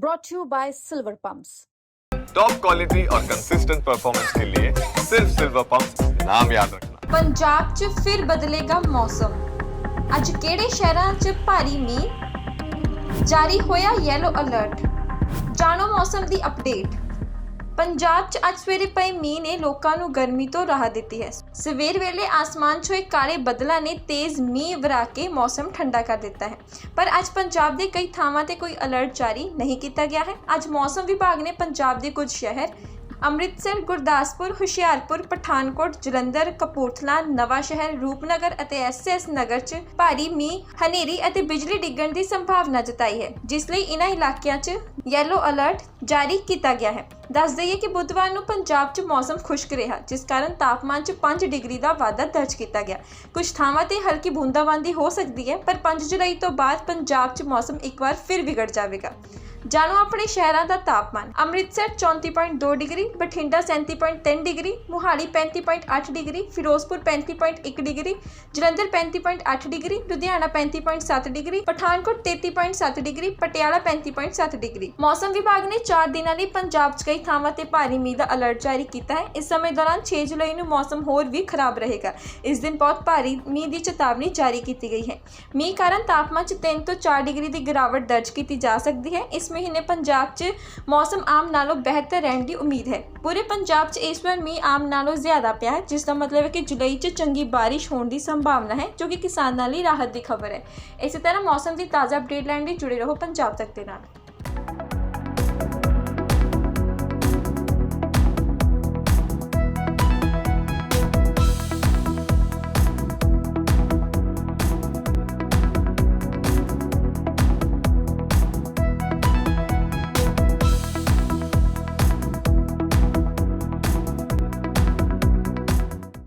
brought to you by Silver Pumps. Top quality और consistent performance के लिए सिर्फ सिल्वर पंप नाम याद रखना ਪੰਜਾਬ 'ਚ ਫਿਰ ਬਦਲੇਗਾ ਮੌਸਮ ਅੱਜ ਕਿਹੜੇ ਸ਼ਹਿਰਾਂ 'ਚ ਭਾਰੀ ਮੀਂਹ ਜਾਰੀ ਹੋਇਆ ਯੈਲੋ ਅਲਰਟ ਜਾਣੋ ਮੌਸਮ ਦੀ ਅਪਡੇਟ ਪੰਜਾਬ 'ਚ ਅੱਜ ਸਵੇਰੇ ਪਏ ਮੀਂਹ ਨੇ ਲੋਕਾਂ ਨੂੰ ਗਰਮੀ ਤੋਂ ਰਾਹਤ ਦਿੱਤੀ ਹੈ। ਸਵੇਰ ਵੇਲੇ ਆਸਮਾਨ 'ਚੋਂ ਇੱਕ ਕਾਲੇ ਬੱਦਲਾਂ ਨੇ ਤੇਜ਼ ਮੀਂਹ ਵਰਾ ਕੇ ਮੌਸਮ ਠੰਡਾ ਕਰ ਦਿੱਤਾ ਹੈ। ਪਰ ਅੱਜ ਪੰਜਾਬ ਦੇ ਕਈ ਥਾਵਾਂ ਤੇ ਕੋਈ ਅਲਰਟ ਜਾਰੀ ਨਹੀਂ ਕੀਤਾ ਗਿਆ ਹੈ। ਅੱਜ ਮੌਸਮ ਵਿਭਾਗ ਨੇ ਪੰਜਾਬ ਦੇ ਕੁਝ ਸ਼ਹਿਰ ਅੰਮ੍ਰਿਤਸਰ, ਗੁਰਦਾਸਪੁਰ, ਹੁਸ਼ਿਆਰਪੁਰ, ਪਠਾਨਕੋਟ, ਜਲੰਧਰ, ਕਪੂਰਥਲਾ ਨਵਾਂ ਸ਼ਹਿਰ ਰੂਪਨਗਰ ਅਤੇ ਐਸਐਸ ਨਗਰ 'ਚ ਭਾਰੀ ਮੀਂਹ, ਹਨੇਰੀ ਅਤੇ ਬਿਜਲੀ ਡਿੱਗਣ ਦੀ ਸੰਭਾਵਨਾ ਜਤਾਈ ਹੈ, ਜਿਸ ਲਈ ਇਨ੍ਹਾਂ ਇਲਾਕਿਆਂ 'ਚ ਯੈਲੋ ਅਲਰਟ ਜਾਰੀ ਕੀਤਾ ਗਿਆ ਹੈ। ਦੱਸ ਦਈਏ ਕਿ ਬੁੱਧਵਾਰ ਨੂੰ ਪੰਜਾਬ 'ਚ ਮੌਸਮ ਖੁਸ਼ਕ ਰਿਹਾ, ਜਿਸ ਕਾਰਨ ਤਾਪਮਾਨ 'ਚ 5 ਡਿਗਰੀ ਦਾ ਵਾਧਾ ਦਰਜ ਕੀਤਾ ਗਿਆ। ਕੁਝ ਥਾਵਾਂ ਤੇ ਹਲਕੀ ਬੂੰਦਾਬਾਂਦੀ ਹੋ ਸਕਦੀ ਹੈ, ਪਰ 5 ਜੁਲਾਈ ਤੋਂ ਬਾਅਦ ਪੰਜਾਬ 'ਚ ਮੌਸਮ ਇੱਕ ਵਾਰ ਫਿਰ ਵਿਗੜ ਜਾਵੇਗਾ। ਜਾਣੋ ਆਪਣੇ ਸ਼ਹਿਰਾਂ ਦਾ ਤਾਪਮਾਨ। Amritsar 34.2 degree, Bathinda 37.3 degree, Mohali 35.8 degree, Ferozepur 35.1 degree, Jalandhar 35.8 degree, Ludhiana 35.7 degree, Pathankot 33.7 degree, Patiala 35.7 degree. ਮੌਸਮ ਵਿਭਾਗ ਨੇ 4 ਦਿਨਾਂ ਲਈ ਪੰਜਾਬ 'ਚ ਕਈ ਥਾਵਾਂ ਤੇ ਭਾਰੀ ਮੀਂਹ ਦਾ ਅਲਰਟ ਜਾਰੀ ਕੀਤਾ ਹੈ। ਇਸ ਸਮੇਂ ਦੌਰਾਨ 6 ਜੁਲਾਈ ਨੂੰ ਮੌਸਮ ਹੋਰ ਵੀ ਖਰਾਬ ਰਹੇਗਾ। ਇਸ ਦਿਨ ਬਹੁਤ ਭਾਰੀ ਮੀਂਹ ਦੀ ਚੇਤਾਵਨੀ ਜਾਰੀ ਕੀਤੀ ਗਈ ਹੈ। ਮੀਂਹ ਕਾਰਨ ਤਾਪਮਾਨ 'ਚ 3 ਤੋਂ 4 ਡਿਗਰੀ ਦੀ ਗਿਰਾਵਟ ਦਰਜ ਕੀਤੀ ਜਾ ਸਕਦੀ ਹੈ। ਇਸ ਮਹੀਨੇ ਪੰਜਾਬ 'ਚ ਮੌਸਮ ਆਮ ਨਾਲੋਂ ਬਿਹਤਰ ਰਹਿਣ ਦੀ ਉਮੀਦ ਹੈ। ਪੂਰੇ ਪੰਜਾਬ 'ਚ ਇਸ ਵਾਰ ਮੀਂਹ ਆਮ ਨਾਲੋਂ ਜ਼ਿਆਦਾ ਪਿਆ ਹੈ ਜਿਸ ਦਾ ਮਤਲਬ ਹੈ ਕਿ ਜੁਲਾਈ 'ਚ ਚੰਗੀ ਬਾਰਿਸ਼ ਹੋਣ ਦੀ ਸੰਭਾਵਨਾ ਹੈ, ਜੋ ਕਿ ਕਿਸਾਨਾਂ ਲਈ ਰਾਹਤ ਦੀ ਖਬਰ ਹੈ। ਇਸੇ ਤਰ੍ਹਾਂ ਮੌਸਮ ਦੀ ਤਾਜ਼ਾ ਅਪਡੇਟ ਲੈਣ ਲਈ ਜੁੜੇ ਰਹੋ ਪੰਜਾਬ ਤੱਕ ਦੇ ਨਾਲ।